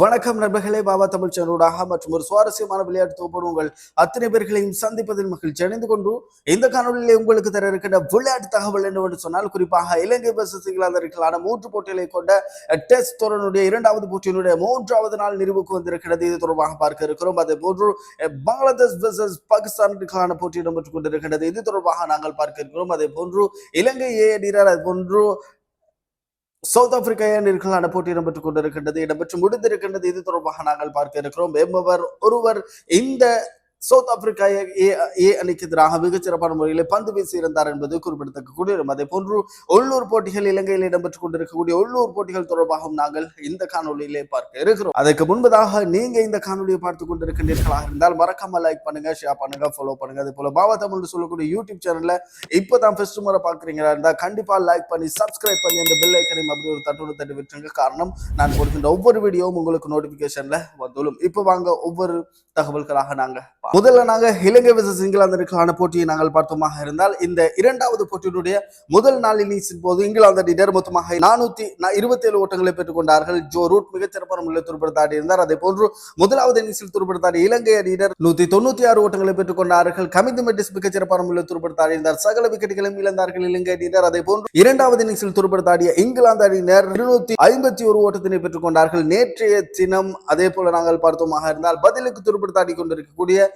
வணக்கம் நண்பர்களே பாபா தமிழ் சேனலூடாக மற்றும் ஒரு சுவாரஸ்யமான விளையாட்டு தொகுப்போடு உங்கள் அத்தனை பேர்களையும் சந்திப்பதில் மகிழ்ச்சி அடைந்து கொண்டு இந்த காணொலியிலே உங்களுக்கு தர இருக்கின்ற விளையாட்டு தகவல் என்னவென்று சொன்னால் குறிப்பாக இலங்கை வர்சஸ் இங்கிலாந்தர்களான மூன்று போட்டிகளை கொண்ட டெஸ்ட் தொடருடைய இரண்டாவது போட்டியினுடைய மூன்றாவது நாள் நிறைவுக்கு வந்திருக்கிறது. இது தொடர்பாக பார்க்க இருக்கிறோம். அதே போன்று பங்களாதேஷ் வர்சஸ் பாகிஸ்தானுக்கான போட்டி இடம்பெற்றுக் கொண்டிருக்கிறது. இது தொடர்பாக நாங்கள் பார்க்க இருக்கிறோம். அதே போன்று இலங்கை ஏ அணியினர் அது போன்று சவுத் ஆப்பிரிக்கா அணிகளுக்கான போட்டி இடம்பெற்றுக் கொண்டிருக்கின்றது? இடம்பெற்று முடிந்திருக்கின்றது. இது தொடர்பாக நாங்கள் பார்க்க இருக்கிறோம். என்பவர் ஒருவர் இந்த சவுத் ஆப்பிரிக்கா ஏ- ஏ அணிக்கு எதிராக மிகச்சிறப்பான முறையில் பந்து வீசியிருந்தார் என்பது குறிப்பிடத்தக்கக்கூடிய அதே போன்று உள்ளூர் போட்டிகள் இலங்கையில் இடம்பெற்றுக் கொண்டிருக்கக்கூடிய உள்ளூர் போட்டிகள் தொடர்பாகவும் நாங்கள் இந்த காணொலியிலே பார்க்க இருக்கிறோம். அதற்கு முன்பதாக நீங்க இந்த காணொலியை பார்த்து கொண்டிருக்கின்றீர்களாக இருந்தால் மறக்காம லைக் பண்ணுங்க ஷேர் பண்ணுங்க ஃபாலோ பண்ணுங்க. அதே போல பாபா தமிழ் சொல்லக்கூடிய யூடியூப் சேனல்ல இப்பதான் ஃபர்ஸ்ட் முறை பாக்குறீங்களா இருந்தால் கண்டிப்பா லைக் பண்ணி சப்ஸ்கிரைப் பண்ணி அந்த பெல் ஐக்கனையும் அப்படி ஒரு தட்டோடு தட்டி விட்டுருங்க. காரணம் நான் கொடுக்கின்ற ஒவ்வொரு வீடியோவும் உங்களுக்கு நோட்டிபிகேஷன்ல வந்துள்ளோம் இப்போ வாங்க ஒவ்வொரு தகவல்களாக நாங்க முதல்ல நாங்க இலங்கை விசஸ் இங்கிலாந்திற்கான போட்டியை நாங்கள் பார்த்தோமாக இருந்தால் இந்த இரண்டாவது போட்டியினுடைய முதல் நாள் இன்னிங்ஸின் போது இங்கிலாந்து அணியினர் மொத்தமாக நானூத்தி இருபத்தி ஏழு ஓட்டங்களை பெற்றுக் கொண்டார்கள் ஜோ ரூட் மிகச்சிறப்பான முறையில் துருப்படுத்தாடி இருந்தார். அதே போன்று முதலாவது இன்னிங்ஸில் துருப்படுத்தாடி இலங்கை அணியினர் நூத்தி தொண்ணூத்தி ஆறு ஓட்டங்களை பெற்றுக் கொண்டார்கள் கமிந்து மெட்டிஸ் மிகச்சிறப்பான முறையில் துருப்படுத்தாடி இருந்தார். சகல விக்கெட்டுகளையும் இழந்தார்கள் இலங்கை அணியினர். அதே போன்று இரண்டாவது இன்னிங்ஸில் துருப்படுத்தாடிய இங்கிலாந்து அணியினர் இருநூத்தி ஐம்பத்தி ஒரு ஓட்டத்தினை பெற்றுக் கொண்டார்கள் நேற்றைய தினம் அதே போல நாங்கள் பார்த்தோமாக இருந்தால் பதிலுக்கு துருப்படுத்தாடி கொண்டிருக்கக்கூடிய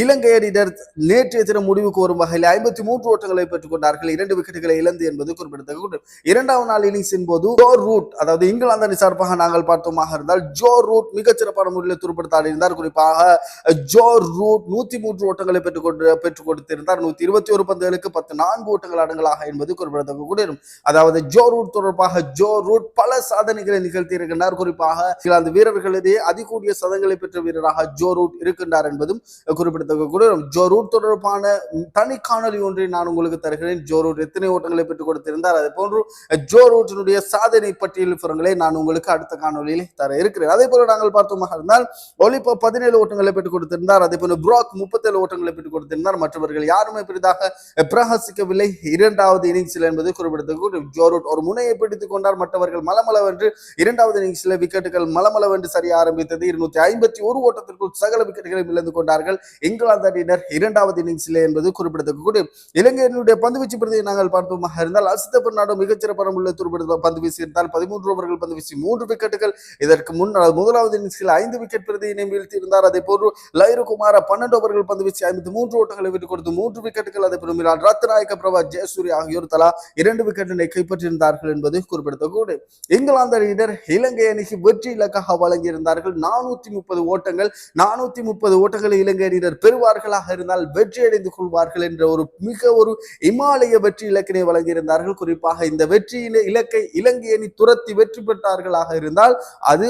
இலங்கை அணியினர் நேற்றைய தினம் முடிவுக்கு வரும் வகையில் ஐம்பத்தி மூன்று ஓட்டங்களை பெற்றுக் கொண்டார்கள். இரண்டு விக்கெட்டுகளை இழந்து என்பது குறிப்பிடத்தக்க இரண்டாவது நாள் இன்னிங்ஸின் போது ஜோ ரூட் அதாவது இங்கிலாந்து அணி சார்பாக நாங்கள் பார்த்தோமாக இருந்தால் ஜோ ரூட் மிகச்சிறப்பான முறையில் துருப்படுத்த இருந்தார் குறிப்பாக ஜோ ரூட் நூத்தி மூன்று ஓட்டங்களை பெற்றுக் கொண்டு பெற்றுக் கொடுத்திருந்தார். நூத்தி இருபத்தி ஒரு பந்துகளுக்கு பத்து நான்கு ஓட்டங்கள் அடங்கலாக என்பது குறிப்பிடத்தக்க அதாவது ஜோ ரூட் தொடர்பாக ஜோ ரூட் பல சாதனைகளை நிகழ்த்தி இருக்கின்றார். குறிப்பாக இங்கிலாந்து வீரர்களிடையே அதிகூடிய சதங்களை பெற்ற வீரராக ஜோ ரூட் இருக்கின்றார் என்பதும் குறிப்பிடத்தக்க கூட ஜோ ரூட் தொடர்பான தனி காணொலி ஒன்றை நான் உங்களுக்கு தருகிறேன். ஜோ ரூட் எத்தனை ஓட்டங்களை பெற்றுக் கொடுத்திருந்தார்? அதே போன்று ஜோ ரூட்டினுடைய சாதனை பட்டியல் விவரங்களை நான் உங்களுக்கு அடுத்த காணொலியில் தர இருக்கிறேன். அதே போல நாங்கள் பார்த்தோமாக இருந்தால் ஒலிப்போ பதினேழு ஓட்டங்களை பெற்றுக் கொடுத்திருந்தார். அதே போல புராக் முப்பத்தேழு ஓட்டங்களை பெற்றுக் கொடுத்திருந்தார். மற்றவர்கள் யாருமே பெரிதாக பிரகாசிக்கவில்லை. இரண்டாவது இன்னிங்ஸில் என்பது குறிப்பிடத்தக்க ஜோ ரூட் ஒரு முனையை பிடித்துக் கொண்டார். மற்றவர்கள் மலமளவென்று இரண்டாவது இன்னிங்ஸில் விக்கெட்டுகள் மலமளவென்று சரிய ஆரம்பித்தது. இருநூத்தி ஐம்பத்தி ஒரு ஓட்டத்திற்குள் சகல விக்கெட்டுகளை இழந்து கொண்டார்கள். இங்கிலாந்து அணியினர் இரண்டாவது இன்னிங்ஸில் என்பது குறிப்பிடத்தக்கக்கூடிய இலங்கையினுடைய பந்துவீச்சு பிரதியை நாங்கள் பார்ப்போமாக இருந்தால் அசித்த பெர்னாடோ மிகச்சிறப்பான உள்ள துருப்பிடுத்த பந்து வீசியிருந்தால் பதிமூன்று ஓவர்கள் பந்து வீசி மூன்று விக்கெட்டுகள். இதற்கு முன் முதலாவது இன்னிங்ஸில் ஐந்து விக்கெட் பிரதியினை வீழ்த்தியிருந்தார். அதே போன்று லைரு குமார பன்னெண்டு ஓவர்கள் பந்து வீசி ஐம்பத்தி மூன்று ஓட்டங்களை விட்டுக் கொடுத்து மூன்று விக்கெட்டுகள். அதை போன்று ரத்நாயக்க பிரபா ஜெயசூரி ஆகியோர் தலா இரண்டு விக்கெட்டினை கைப்பற்றியிருந்தார்கள் என்பது குறிப்பிடத்தக்க இங்கிலாந்து அணியினர் இலங்கை அணிக்கு வெற்றி இலக்காக வழங்கியிருந்தார்கள். நானூத்தி முப்பது ஓட்டங்கள் நானூத்தி முப்பது ஓட்டங்களை இலங்கை அணியினர் பெறுவார்களாக இருந்தால் வெற்றி அடைந்து கொள்வார்கள் என்ற ஒரு மிக ஒரு இமாலய வெற்றி இலக்கினை வழங்கியிருந்தார்கள். குறிப்பாக இந்த வெற்றியில இலக்கை இலங்கை அணி துரத்தி வெற்றி பெற்றார்களாக இருந்தால் அது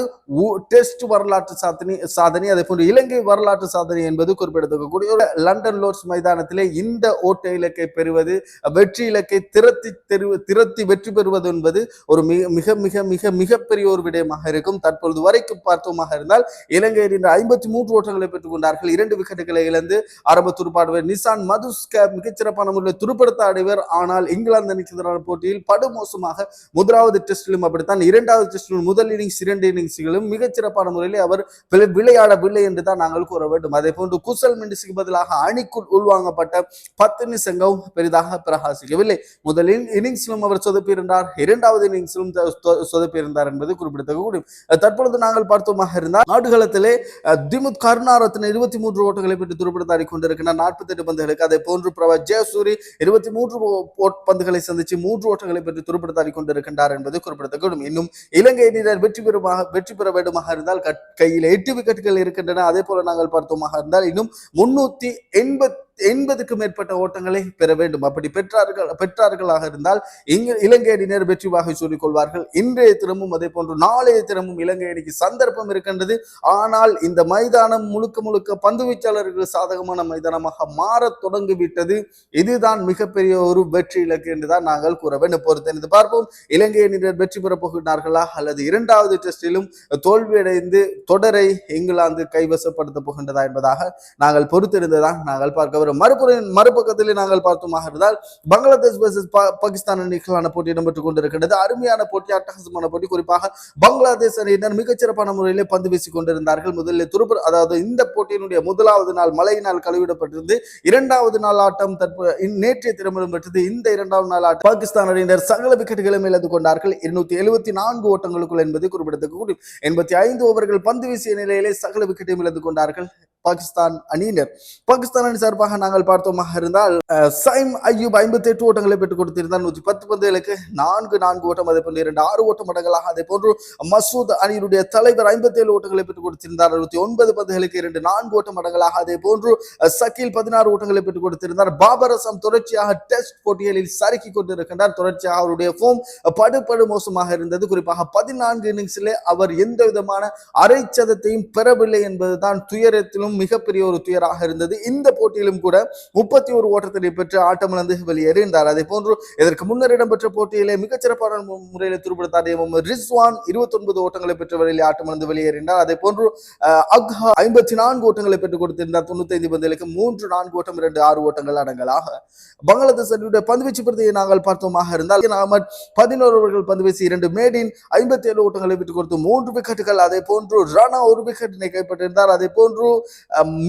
டெஸ்ட் வரலாற்று சாதனை சாதனை அதே போன்று இலங்கை வரலாற்று சாதனை என்பது குறிப்பிடத்தக்கக்கூடிய ஒரு லண்டன் லோர்ட்ஸ் மைதானத்திலே இந்த ஓட்ட இலக்கை பெறுவது வெற்றி இலக்கை திரத்தி தெரு திரத்தி வெற்றி பெறுவது என்பது ஒரு மிக மிக மிக மிக மிகப்பெரிய ஒரு விடயமாக இருக்கும். தற்பொழுது வரைக்கும் பார்த்தோமாக இருந்தால் இலங்கை ஐம்பத்தி மூன்று ஓட்டங்களை பெற்றுக் கொண்டார்கள். இரண்டு விக்கெட்டுகளை நிலையிலிருந்து ஆரம்ப துடுப்பாடுவர் நிசான் மதுஸ்க மிகச்சிறப்பான முறையில் துடுப்படுத்த ஆடுவர் ஆனால் இங்கிலாந்து அணிக்கு எதிரான போட்டியில் படுமோசமாக முதலாவது டெஸ்டிலும் அப்படித்தான். இரண்டாவது டெஸ்டிலும் முதல் இன்னிங்ஸ் இரண்டு இன்னிங்ஸ்களும் மிகச்சிறப்பான முறையில் அவர் விளையாடவில்லை என்று தான் நாங்கள் கூற வேண்டும். அதே போன்று குசல் மெண்டிஸுக்கு பதிலாக அணிக்குள் உள்வாங்கப்பட்ட பத்து நிசங்கம் பெரிதாக பிரகாசிக்கவில்லை. முதல் இன்னிங்ஸிலும் அவர் சொதப்பியிருந்தார். இரண்டாவது இன்னிங்ஸிலும் சொதப்பியிருந்தார் என்பது குறிப்பிடத்தக்க தற்பொழுது நாங்கள் பார்த்தோமாக இருந்தால் நாடுகளத்திலே திமுத் கருணாரத்தின் இருபத்தி மூன்று ஓட்டுகளை பெற்று துருப்பிடத்தாடி கொண்டிருக்கிறார் நாற்பத்தி எட்டு பந்துகளுக்கு. அதே போன்று பிரபா ஜெயசூரி இருபத்தி மூன்று பந்துகளை சந்திச்சு மூன்று ஓட்டங்களை பெற்று துருப்பிடத்தாடி கொண்டிருக்கின்றார் என்பது குறிப்பிடத்தக்க இன்னும் இலங்கை அணியினர் வெற்றி பெறுமாக வெற்றி பெற வேண்டுமாக இருந்தால் கட்- கையில் எட்டு விக்கெட்டுகள் இருக்கின்றன. அதே போல நாங்கள் பார்த்தோமாக இருந்தால் இன்னும் முன்னூத்தி எண்பத்தி எண்பதுக்கு மேற்பட்ட ஓட்டங்களை பெற வேண்டும். அப்படி பெற்றார்கள் பெற்றார்களாக இருந்தால் இங்கு இலங்கை அணியினர் வெற்றி வாகை சொல்லிக் கொள்வார்கள். இன்றைய தினமும் அதே போன்று நாளைய தினமும் இலங்கை அணிக்கு சந்தர்ப்பம் இருக்கின்றது. ஆனால் இந்த மைதானம் முழுக்க முழுக்க பந்து வீச்சாளர்கள் சாதகமான மைதானமாக மாறத் தொடங்கிவிட்டது. இதுதான் மிகப்பெரிய ஒரு வெற்றி இலக்கு என்றுதான் நாங்கள் கூற வேண்டும். பொறுத்திருந்து பார்ப்போம். இலங்கை அணியினர் வெற்றி பெறப் போகிறார்களா அல்லது இரண்டாவது டெஸ்டிலும் தோல்வியடைந்து தொடரை இங்கிலாந்து கைவசப்படுத்த போகின்றதா என்பதாக நாங்கள் பொறுத்திருந்துதான் நாங்கள் பார்க்க நடைபெறும் மறுபுற மறுபக்கத்திலே நாங்கள் பார்த்தோமாக இருந்தால் பங்களாதேஷ் வர்சஸ் பாகிஸ்தான் அணிகளான போட்டி இடம்பெற்றுக் கொண்டிருக்கின்றது. அருமையான போட்டி அட்டகாசமான போட்டி. குறிப்பாக பங்களாதேஷ் அணியினர் மிகச்சிறப்பான முறையிலே பந்து வீசிக் கொண்டிருந்தார்கள். முதலில் துருப்பு அதாவது இந்த போட்டியினுடைய முதலாவது நாள் மழையினால் கழுவிடப்பட்டிருந்து இரண்டாவது நாள் ஆட்டம் தற்போது நேற்றைய தினம் பெற்றது இந்த இரண்டாவது நாள் ஆட்டம் பாகிஸ்தான் அணியினர் சகல விக்கெட்டுகளும் இழந்து கொண்டார்கள் இருநூத்தி எழுபத்தி நான்கு ஓட்டங்களுக்குள் என்பது குறிப்பிடத்தக்க எண்பத்தி ஐந்து ஓவர்கள் பந்து வீசிய நிலையிலே சகல விக்கெட்டையும் இழந்து கொண்டார்கள் பாகிஸ்தான் அணியினர். பாகிஸ்தான் அணி சார்பாக நாங்கள் பார்த்தோமாக இருந்தால் சைம் ஐயூப் ஐம்பத்தி எட்டு ஓட்டங்களை பெற்றுக் கொடுத்திருந்தார். நூற்றி பத்து பந்துகளுக்கு நான்கு நான்கு ஓட்டம் அதே போன்று இரண்டு ஆறு ஓட்ட மடங்களாக அதே போன்று மசூத் அணியினுடைய தலைவர் ஐம்பத்தி ஏழு ஓட்டங்களை பெற்றுக் கொடுத்திருந்தார். அறுபத்தி ஒன்பது பந்துகளுக்கு இரண்டு நான்கு ஓட்ட மடங்களாக அதே போன்று அஹ், சக்கீல் பதினாறு ஓட்டங்களை பெற்றுக் கொடுத்திருந்தார். பாபர் அசம் தொடர்ச்சியாக டெஸ்ட் போட்டிகளில் சறுக்கி கொண்டிருக்கின்றார். தொடர்ச்சியாக அவருடைய ஃபோம் படுபடு மோசமாக இருந்தது. குறிப்பாக பதினான்கு இன்னிங்ஸிலே அவர் எந்த விதமான அரைச்சதத்தையும் பெறவில்லை என்பதுதான் துயரத்திலும் மிகப்பெரிய ஒரு துயராக இருந்தது. இந்த போட்டியிலும் கூட கூட முப்பத்தி ஒரு ஓட்டத்தினை பெற்று ஆட்டமிழந்து வெளியேறினார் அதே போன்று இதற்கு முன்னர் இடம்பெற்ற போட்டியிலே மிகச்சிறப்பான முறையில் துருப்படுத்தாடிய ரிஸ்வான் இருபத்தி ஒன்பது ஓட்டங்களை பெற்று வழியில் ஆட்டமிழந்து வெளியேறினார் அதே போன்று அக்ஹா ஐம்பத்தி நான்கு ஓட்டங்களை பெற்றுக் கொடுத்திருந்தார். தொண்ணூத்தி ஐந்து பந்துகளுக்கு மூன்று நான்கு ஓட்டம் இரண்டு ஆறு ஓட்டங்கள் அடங்கலாக. பங்களாதேஷ் அணியுடைய பந்துவீச்சு பிரதியை நாங்கள் பார்த்தோமாக இருந்தால் இன் அகமட் பதினோரு ஓவர்கள் பந்து வீசி இரண்டு மேடின் ஐம்பத்தி ஏழு ஓட்டங்களை விட்டுக் கொடுத்து மூன்று விக்கெட்டுகள். அதே போன்று ராணா ஒரு விக்கெட்டினை கைப்பற்றிருந்தார் அதே போன்று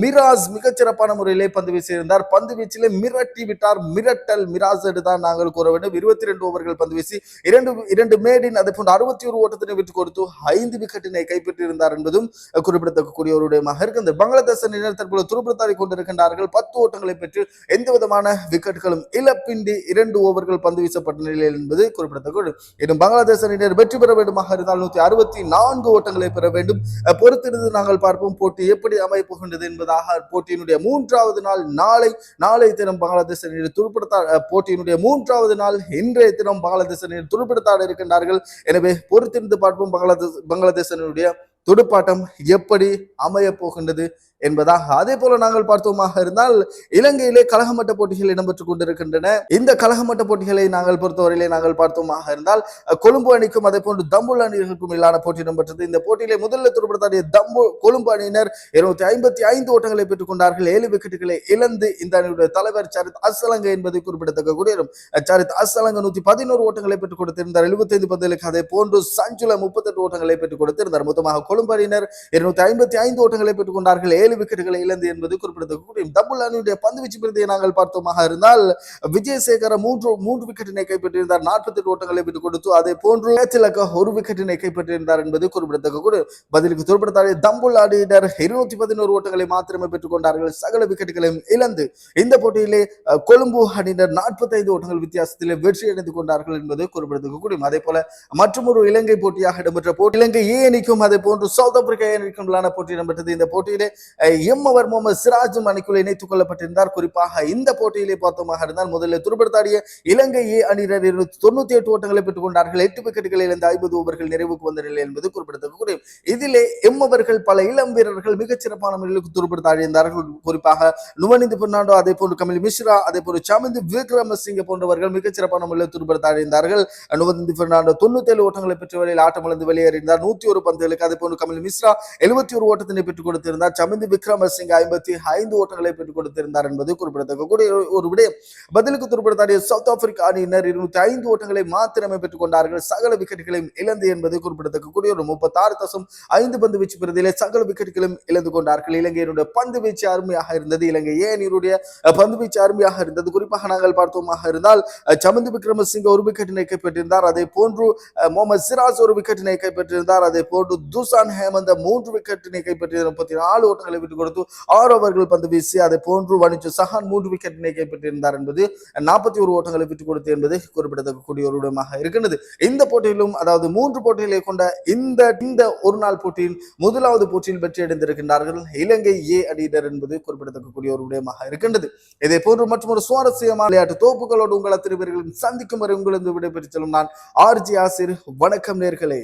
மிராஸ் மிகச்சிறப்பான முறையிலே பந்து வீசியிருந்தார். பந்து வீச்சிலே மிரட்டி விட்டார். மிரட்டல் மிராசடு தான் நாங்கள் கூற வேண்டும். இருபத்தி ரெண்டு ஓவர்கள் பந்து வீசி இரண்டு இரண்டு மேடின் அதே போன்று அறுபத்தி ஒரு ஓட்டத்தினை விட்டு கொடுத்து ஐந்து விக்கெட்டினை கைப்பற்றியிருந்தார் என்பதும் குறிப்பிடத்தக்கக்கூடியவருடைய மகருக்கு. இந்த பங்களாதேச இருக்கிறது தற்போது துருப்பிரத்தாடி கொண்டிருக்கின்றார்கள். பத்து ஓட்டங்களை பெற்று எந்த விதமான விக்கெட்டுகளும் இழப்பின்றி இரண்டு ஓவர்கள் பந்து வீசப்பட்ட நிலையில் என்பது குறிப்பிடத்தக்கது. இன்னும் பங்களாதேச அணியினர் வெற்றி பெற வேண்டுமாக இருந்தால் நூத்தி அறுபத்தி நான்கு ஓட்டங்களை பெற வேண்டும். பொறுத்திருந்து நாங்கள் பார்ப்போம். போட்டி எப்படி அமைப்புகின்றது என்பதாக போட்டியினுடைய மூன்றாவது நாள் நாளை நாளை தினம் பங்களாதேஷ் அணியில் துருப்பிடத்தா போட்டியினுடைய மூன்றாவது நாள் இன்றைய தினம் பங்களாதேஷ் அணியில் துருப்பிடத்தாட இருக்கின்றார்கள். எனவே பொறுத்திருந்து பார்ப்போம் பங்களாதேஷ் பங்களாதேஷ் அணியுடைய துடுப்பாட்டம் எப்படி அமைய போகின்றது. என்பதாக. அதே போல நாங்கள் பார்த்தோமாக இருந்தால் இலங்கையிலே கழகமட்ட போட்டிகள் இடம்பெற்றுக் கொண்டிருக்கின்றன. இந்த கழகமட்ட போட்டிகளை நாங்கள் பொறுத்தவரையிலே நாங்கள் பார்த்தோமாக இருந்தால் கொழும்பு அணிக்கும் அதே போன்று தம்புள் அணிகளுக்கும் இல்லாத போட்டி இடம்பெற்றது. இந்த போட்டியிலே முதலில் துடுப்படுத்தாடிய தம்பு கொழும்பு அணியினர் இருநூத்தி ஐம்பத்தி ஐந்து ஓட்டங்களை பெற்றுக் கொண்டார்கள். ஏழு விக்கெட்டுகளை இழந்து இந்த அணியுடைய தலைவர் சரித் அசலங்க என்பது குறிப்பிடத்தக்க கூடியும் சரித் அசலங்க நூத்தி பதினோரு ஓட்டங்களை பெற்றுக் கொடுத்திருந்தார். எழுபத்தைந்து பந்துகளுக்கு அதே போன்று சஞ்சுல முப்பத்தெட்டு ஓட்டங்களை பெற்றுக் கொடுத்திருந்தார். மொத்தமாக கொழும்பு அணியினர் இருநூத்தி ஐம்பத்தி ஐந்து ஓட்டங்களை பெற்றுக் கொண்டார்கள். ஏழு ஏழு விக்கெட்டுகளை இழந்து என்பது குறிப்பிடத்தக்கூடிய டபுள் அணியுடைய பந்து வீச்சு பிரதியை நாங்கள் பார்த்தோமாக இருந்தால் விஜயசேகர மூன்று மூன்று விக்கெட்டினை கைப்பற்றியிருந்தார். நாற்பத்தி எட்டு ஓட்டங்களை விட்டுக் கொடுத்து அதே போன்று ஏத்திலக்க ஒரு விக்கெட்டினை கைப்பற்றியிருந்தார் என்பது குறிப்பிடத்தக்க பதிலுக்கு துருப்படுத்தாடிய தம்புள் ஆடியினர் இருநூத்தி பதினோரு ஓட்டங்களை மாத்திரமே பெற்றுக் கொண்டார்கள். சகல விக்கெட்டுகளையும் இழந்து இந்த போட்டியிலே கொழும்பு அணியினர் நாற்பத்தைந்து ஓட்டங்கள் வித்தியாசத்திலே வெற்றி அடைந்து கொண்டார்கள் என்பது குறிப்பிடத்தக்க அதே போல மற்றொரு இலங்கை போட்டியாக இடம்பெற்ற போட்டி இலங்கை ஏ அணிக்கும் அதே போன்று சவுத் ஆப்பிரிக்கா ஏ அணிக்கும் போட்டி இடம்பெற்றது. இந்த போட்டியிலே அஹ், எம் அவர் முகமது சிராஜும் அணிக்குள் இணைத்துக் கொள்ளப்பட்டிருந்தார். குறிப்பாக இந்த போட்டியிலே பார்த்தோமாக இருந்தால் முதலில் துருப்படுத்தாடிய இலங்கை ஏ அணியினர் தொண்ணூத்தி எட்டு ஓட்டங்களை பெற்றுக் கொண்டார்கள் எட்டு விக்கெட்டுகளில் இருந்து ஐம்பது ஓவர்கள் நிறைவுக்கு வந்த நிலை என்பது குறிப்பிடத்தக்க இதிலே எம் அவர்கள் பல இளம் வீரர்கள் மிகச்சிறப்பான முறையில் துருப்படுத்தாடியிருந்தார்கள் குறிப்பாக நுவனிந்து பெர்னாண்டோ அதே போன்று கமல் மிஸ்ரா அதே போன்று சமிந்து விக்ரமசிங்க போன்றவர்கள் மிகச்சிறப்பான முறையில் துருப்படுத்தாடியிருந்தார்கள் நுவனிந்து பெர்னாண்டோ தொண்ணூத்தி ஏழு ஓட்டங்களை பெற்ற வரையில் ஆட்டமிழந்து வெளியேறியிருந்தார். நூத்தி ஒரு பந்துகளுக்கு அதே போன்று கமல் மிஸ்ரா எழுபத்தி ஒரு ஓட்டத்தினை பெற்றுக் கொடுத்திருந்தார். சமிந்து விக்ரமசிங்க ஐம்பத்தி ஐந்து ஓட்டங்களை பெற்றுக் கொடுத்திருந்தார் என்பது குறிப்பிடத்தக்க. கூடிய ஒரு- விடயம். பதிலுக்கு துருப்படுத்தாடிய சவுத் ஆப்பிரிக்கா அணியினர் இருநூத்தி ஐந்து ஓட்டங்களை மாத்திரமே பெற்றுக் கொண்டார்கள். சகல விக்கெட்டுகளையும் இழந்து என்பது குறிப்பிடத்தக்க. கூடிய ஒரு முப்பத்தாறு தசம் ஐந்து பந்து வீச்சு பிரதியிலே சகல விக்கெட்டுகளும் இழந்து கொண்டார்கள். இலங்கையினுடைய பந்து வீச்சு அருமையாக இருந்தது. இலங்கை ஏனியருடைய பந்து வீச்சு அருமையாக இருந்தது. குறிப்பாக நாங்கள் பார்த்தோமாக இருந்தால் அஹ், சமந்து விக்ரமசிங்க ஒரு விக்கெட்டினை கைப்பற்றியிருந்தார் அதே போன்று முகமது சிராஜ் ஒரு விக்கெட்டினை கைப்பற்றியிருந்தார் அதே போன்று துசான் ஹேமந்த மூன்று விக்கெட்டினை கைப்பற்றி முப்பத்தி நாலு ஓட்டங்களை விட்டுக் கொடுத்து ஆறு ஓவர்கள் பந்து வீசி அதை போன்று வணிச்சு சஹான் மூன்று விக்கெட்டினை கைப்பற்றியிருந்தார் என்பது நாற்பத்தி ஒரு ஓட்டங்களை விட்டுக் கொடுத்து என்பது குறிப்பிடத்தக்கக்கூடிய ஒரு விடயமாக இருக்கின்றது. இந்த போட்டியிலும் அதாவது மூன்று போட்டிகளை கொண்ட இந்த இந்த ஒரு நாள் போட்டியில் முதலாவது போட்டியில் வெற்றி அடைந்திருக்கின்றார்கள். இலங்கை ஏ அணியினர் என்பது குறிப்பிடத்தக்கக்கூடிய ஒரு விடயமாக இருக்கின்றது. இதே போன்று மற்றும் ஒரு சுவாரஸ்யமான விளையாட்டு தோப்புகளோடு உங்கள் அத்தனை சந்திக்கும் வரை உங்களிருந்து விடைபெற்று செல்லும் நான் ஆர்ஜி ஆசிர் வணக்கம் நேர்களே.